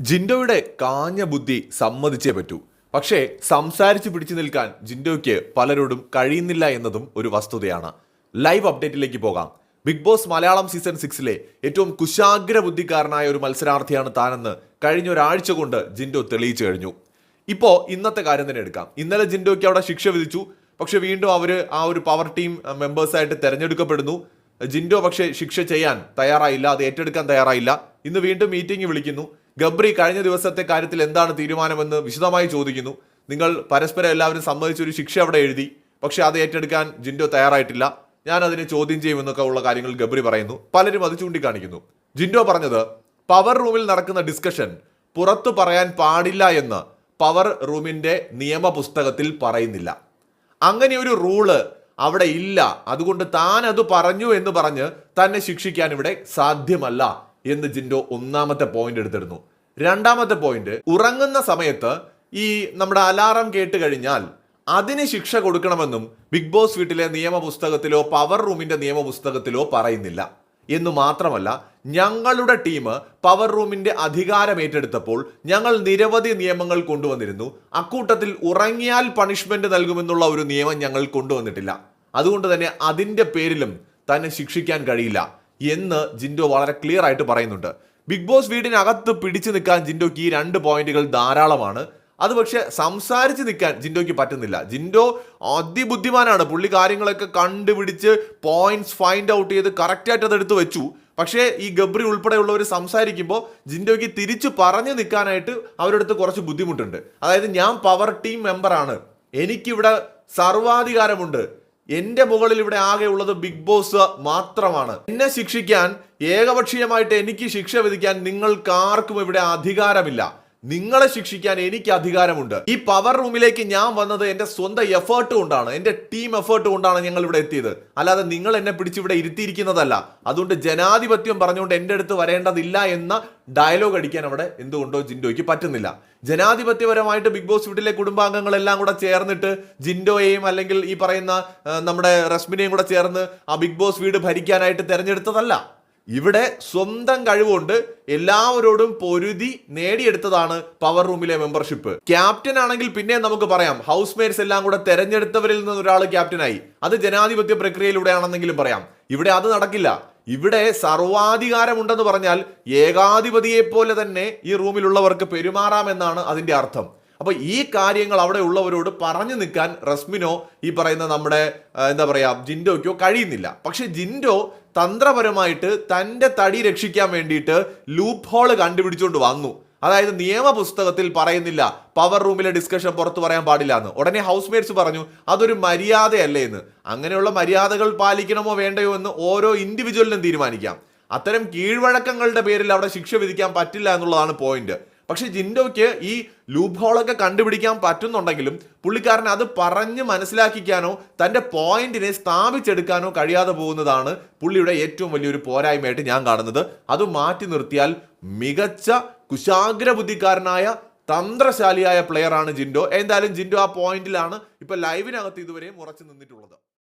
ജിൻഡോയുടെ കാഞ്ഞ ബുദ്ധി സമ്മതിച്ചേ പറ്റൂ. പക്ഷേ സംസാരിച്ച് പിടിച്ചു നിൽക്കാൻ ജിൻഡോയ്ക്ക് പലരോടും കഴിയുന്നില്ല എന്നതും ഒരു വസ്തുതയാണ്. ലൈവ് അപ്ഡേറ്റിലേക്ക് പോകാം. ബിഗ് ബോസ് മലയാളം സീസൺ സിക്സിലെ ഏറ്റവും കുശാഗ്ര ബുദ്ധിക്കാരനായ ഒരു മത്സരാർത്ഥിയാണ് താനെന്ന് കഴിഞ്ഞ ഒരാഴ്ച കൊണ്ട് ജിൻഡോ തെളിയിച്ചു കഴിഞ്ഞു. ഇപ്പോൾ ഇന്നത്തെ കാര്യം തന്നെ എടുക്കാം. ഇന്നലെ ജിൻഡോയ്ക്ക് അവിടെ ശിക്ഷ വിധിച്ചു. പക്ഷെ വീണ്ടും അവർ ആ ഒരു പവർ ടീം മെമ്പേഴ്സായിട്ട് തിരഞ്ഞെടുക്കപ്പെടുന്നു. ജിൻഡോ പക്ഷേ ശിക്ഷ ചെയ്യാൻ തയ്യാറായില്ല. അത് ഏറ്റെടുക്കാൻ തയ്യാറായില്ല. ഇന്ന് വീണ്ടും മീറ്റിംഗ് വിളിക്കുന്നു. ഗബ്രി കഴിഞ്ഞ ദിവസത്തെ കാര്യത്തിൽ എന്താണ് തീരുമാനമെന്ന് വിശദമായി ചോദിക്കുന്നു. നിങ്ങൾ പരസ്പരം എല്ലാവരും സമ്മതിച്ച ഒരു ശിക്ഷ അവിടെ എഴുതി പക്ഷെ അത് ഏറ്റെടുക്കാൻ ജിൻഡോ തയ്യാറായിട്ടില്ല. ഞാൻ അതിനെ ചോദ്യം ചെയ്യുമെന്നൊക്കെ ഉള്ള കാര്യങ്ങൾ ഗബ്രി പറയുന്നു. പലരും അത് ചൂണ്ടിക്കാണിക്കുന്നു. ജിൻഡോ പറഞ്ഞത് പവർ റൂമിൽ നടക്കുന്ന ഡിസ്കഷൻ പുറത്തു പറയാൻ പാടില്ല എന്ന് പവർ റൂമിന്റെ നിയമപുസ്തകത്തിൽ പറയുന്നില്ല. അങ്ങനെ ഒരു റൂൾ അവിടെ ഇല്ല. അതുകൊണ്ട് താൻ അത് പറഞ്ഞു എന്ന് പറഞ്ഞ് തന്നെ ശിക്ഷിക്കാൻ ഇവിടെ സാധ്യമല്ല എന്ന് ജിൻഡോ ഒന്നാമത്തെ പോയിന്റ് എടുത്തിരുന്നു രണ്ടാമത്തെ പോയിന്റ് ഉറങ്ങുന്ന സമയത്ത് ഈ നമ്മുടെ അലാറം കേട്ട് കഴിഞ്ഞാൽ അതിന് ശിക്ഷ കൊടുക്കണമെന്നും ബിഗ് ബോസ് വീട്ടിലെ നിയമപുസ്തകത്തിലോ പവർ റൂമിന്റെ നിയമപുസ്തകത്തിലോ പറയുന്നില്ല. എന്ന് മാത്രമല്ല ഞങ്ങളുടെ ടീം പവർ റൂമിന്റെ അധികാരം ഏറ്റെടുത്തപ്പോൾ ഞങ്ങൾ നിരവധി നിയമങ്ങൾ കൊണ്ടുവന്നിരുന്നു. അക്കൂട്ടത്തിൽ ഉറങ്ങിയാൽ പണിഷ്മെന്റ് നൽകുമെന്നുള്ള ഒരു നിയമം ഞങ്ങൾ കൊണ്ടുവന്നിട്ടില്ല. അതുകൊണ്ട് തന്നെ അതിന്റെ പേരിലും തന്നെ ശിക്ഷിക്കാൻ കഴിയില്ല എന്ന് ജിൻഡോ വളരെ ക്ലിയർ ആയിട്ട് പറയുന്നുണ്ട്. ബിഗ് ബോസ് വീടിനകത്ത് പിടിച്ചു നിൽക്കാൻ ജിൻഡോക്ക് ഈ രണ്ട് പോയിന്റുകൾ ധാരാളമാണ്. അത് പക്ഷേ സംസാരിച്ച് നിൽക്കാൻ ജിൻഡോയ്ക്ക് പറ്റുന്നില്ല. ജിൻഡോ അതിബുദ്ധിമാനാണ്. പുള്ളി കാര്യങ്ങളൊക്കെ കണ്ടുപിടിച്ച് പോയിന്റ്സ് ഫൈൻഡ് ഔട്ട് ചെയ്ത് കറക്റ്റായിട്ട് അത് എടുത്തു വെച്ചു. പക്ഷേ ഈ ഗബ്രി ഉൾപ്പെടെയുള്ളവർ സംസാരിക്കുമ്പോൾ ജിൻഡോയ്ക്ക് തിരിച്ചു പറഞ്ഞു നിൽക്കാനായിട്ട് അവരുടെ അടുത്ത് കുറച്ച് ബുദ്ധിമുട്ടുണ്ട്. അതായത് ഞാൻ പവർ ടീം മെമ്പറാണ് എനിക്കിവിടെ സർവാധികാരമുണ്ട്. എന്റെ മുകളിൽ ഇവിടെ ആകെ ഉള്ളത് ബിഗ് ബോസ് മാത്രമാണ്. എന്നെ ശിക്ഷിക്കാൻ ഏകപക്ഷീയമായിട്ട് എനിക്ക് ശിക്ഷ വിധിക്കാൻ നിങ്ങൾക്കാർക്കും ഇവിടെ അധികാരമില്ല. നിങ്ങളെ ശിക്ഷിക്കാൻ എനിക്ക് അധികാരമുണ്ട്. ഈ പവർ റൂമിലേക്ക് ഞാൻ വന്നത് എന്റെ സ്വന്തം എഫേർട്ട് കൊണ്ടാണ്. എന്റെ ടീം എഫേർട്ട് കൊണ്ടാണ് ഞങ്ങൾ ഇവിടെ എത്തിയത്. അല്ലാതെ നിങ്ങൾ എന്നെ പിടിച്ചിവിടെ ഇരുത്തിയിരിക്കുന്നതല്ല. അതുകൊണ്ട് ജനാധിപത്യം പറഞ്ഞുകൊണ്ട് എന്റെ അടുത്ത് വരേണ്ടതില്ല എന്ന ഡയലോഗ് അടിക്കാൻ അവിടെ എന്തുകൊണ്ടോ ജിൻഡോയ്ക്ക് പറ്റുന്നില്ല. ജനാധിപത്യപരമായിട്ട് ബിഗ് ബോസ് വീട്ടിലെ കുടുംബാംഗങ്ങളെല്ലാം കൂടെ ചേർന്നിട്ട് ജിൻഡോയെയും അല്ലെങ്കിൽ ഈ പറയുന്ന നമ്മുടെ റസ്മിനെയും കൂടെ ചേർന്ന് ആ ബിഗ് ബോസ് വീട് ഭരിക്കാനായിട്ട് തെരഞ്ഞെടുത്തതല്ല. ഇവിടെ സ്വന്തം കഴിവുകൊണ്ട് എല്ലാവരോടും പൊരുതി നേടിയെടുത്തതാണ് പവർ റൂമിലെ മെമ്പർഷിപ്പ് ക്യാപ്റ്റൻ ആണെങ്കിൽ പിന്നെ നമുക്ക് പറയാം ഹൗസ് മേറ്റ്സ് എല്ലാം കൂടെ തെരഞ്ഞെടുത്തവരിൽ നിന്ന് ഒരാൾ ക്യാപ്റ്റനായി അത് ജനാധിപത്യ പ്രക്രിയയിലൂടെയാണെന്നെങ്കിലും പറയാം. ഇവിടെ അത് നടക്കില്ല. ഇവിടെ സർവാധികാരമുണ്ടെന്ന് പറഞ്ഞാൽ ഏകാധിപതിയെ പോലെ തന്നെ ഈ റൂമിലുള്ളവർക്ക് പെരുമാറാമെന്നാണ് അതിന്റെ അർത്ഥം. അപ്പൊ ഈ കാര്യങ്ങൾ അവിടെ ഉള്ളവരോട് പറഞ്ഞു നിൽക്കാൻ റസ്മിനോ ഈ പറയുന്ന നമ്മുടെ എന്താ പറയാ ജിൻഡോയ്ക്കോ കഴിയുന്നില്ല. പക്ഷെ ജിൻഡോ തന്ത്രപരമായിട്ട് തന്റെ തടി രക്ഷിക്കാൻ വേണ്ടിയിട്ട് ലൂപ്പ് ഹോൾ കണ്ടുപിടിച്ചുകൊണ്ട് വന്നു. അതായത് നിയമപുസ്തകത്തിൽ പറയുന്നില്ല പവർ റൂമിലെ ഡിസ്കഷൻ പുറത്തു പറയാൻ പാടില്ല എന്ന്. ഉടനെ ഹൗസ് മേറ്റ്സ് പറഞ്ഞു അതൊരു മര്യാദയല്ലേ എന്ന്. അങ്ങനെയുള്ള മര്യാദകൾ പാലിക്കണമോ വേണ്ടയോ എന്ന് ഓരോ ഇൻഡിവിജ്വലിനും തീരുമാനിക്കാം. അത്തരം കീഴ്വഴക്കങ്ങളുടെ പേരിൽ അവിടെ ശിക്ഷ വിധിക്കാൻ പറ്റില്ല എന്നുള്ളതാണ് പോയിന്റ് പക്ഷെ ജിൻഡോയ്ക്ക് ഈ ലൂപ്പ് ഹോളൊക്കെ കണ്ടുപിടിക്കാൻ പറ്റുന്നുണ്ടെങ്കിലും പുള്ളിക്കാരൻ അത് പറഞ്ഞ് മനസ്സിലാക്കിക്കാനോ തന്റെ പോയിന്റിനെ സ്ഥാപിച്ചെടുക്കാനോ കഴിയാതെ പോകുന്നതാണ് പുള്ളിയുടെ ഏറ്റവും വലിയൊരു പോരായ്മയായിട്ട് ഞാൻ കാണുന്നത്. അത് മാറ്റി നിർത്തിയാൽ മികച്ച കുശാഗ്ര ബുദ്ധിക്കാരനായ തന്ത്രശാലിയായ പ്ലെയറാണ് ജിൻഡോ. എന്തായാലും ജിൻഡോ ആ പോയിന്റിലാണ് ഇപ്പൊ ലൈവിനകത്ത് ഇതുവരെയും ഉറച്ചു നിന്നിട്ടുള്ളത്.